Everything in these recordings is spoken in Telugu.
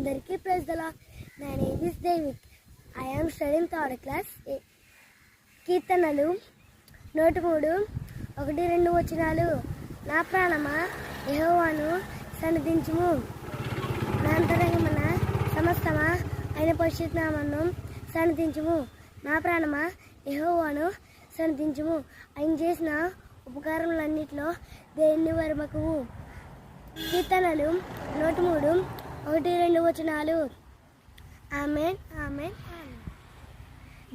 అందరికీ praise the Lord name is David I studying third class కీర్తనలు నూట మూడు ఒకటి రెండు వచనాలు. నా ప్రాణమా? యహోవాను సన్నిధించుము. నా అంతరంగమన? సమస్తమా? ఆయన పరిశుద్ధనామను సన్నిధించుము. సన్నదించుము నా ప్రాణమా? యహోవాను సన్నిధించుము. ఆయన చేసిన ఉపకారములన్నిటిలో దేన్ని వరమకువు కీర్తనలు నూట మూడు ఒకటి రెండు వచనాలు. ఆమెన్ ఆమెన్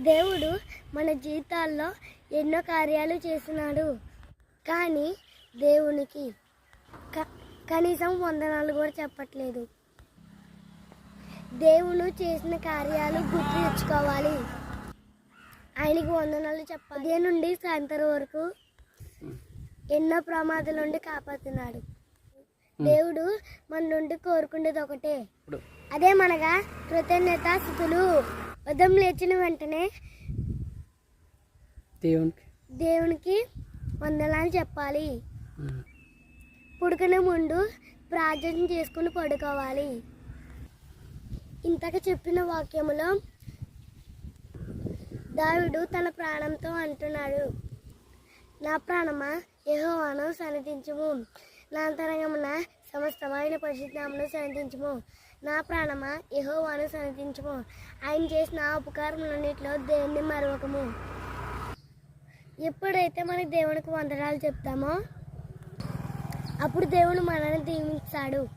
దేవుడు మన జీవితాల్లో ఎన్నో కార్యాలు చేస్తున్నాడు. కానీ దేవునికి క- కనీసం వందనాలు కూడా చెప్పట్లేదు. దేవుడు చేసిన కార్యాలు గుర్తు తెచ్చుకోవాలి. ఆయనకి వందనాలు చెప్పాలి. నుండి సాయంత్రం వరకు ఎన్నో ప్రమాదాల నుండి కాపాడుతున్నాడు. దేవుడు మన నుండి కోరుకునేది ఒకటే. ఇప్పుడు అదే మనగా కృతజ్ఞత స్థుతులు. ఉదయం లేచిన వెంటనే దేవునికి దేవునికి వందనాలు చెప్పాలి. పుడుకునే ముందు ప్రార్థన చేసుకుని పడుకోవాలి. ఇంతక చెప్పిన వాక్యములో దావిడు తన ప్రాణంతో అంటున్నాడు. నా ప్రాణమా? యెహోవాను సన్నదించుము నా అంతరంగమున సమస్తమైన పరిశుద్ధామును సన్నదించుము నా ప్రాణమా యహోవాను సన్నదించుము ఆయన చేసిన ఉపకారములన్నింటిలో దేన్ని మరొకము ఎప్పుడైతే మనకి దేవునికి వందనాలు చెప్తామో అప్పుడు దేవుడు మనల్ని దీవించాడు.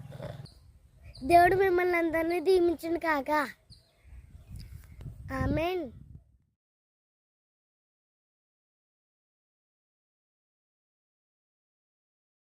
దేవుడు మిమ్మల్ని అందరినీ దీవించను కాక. ఆమెన్.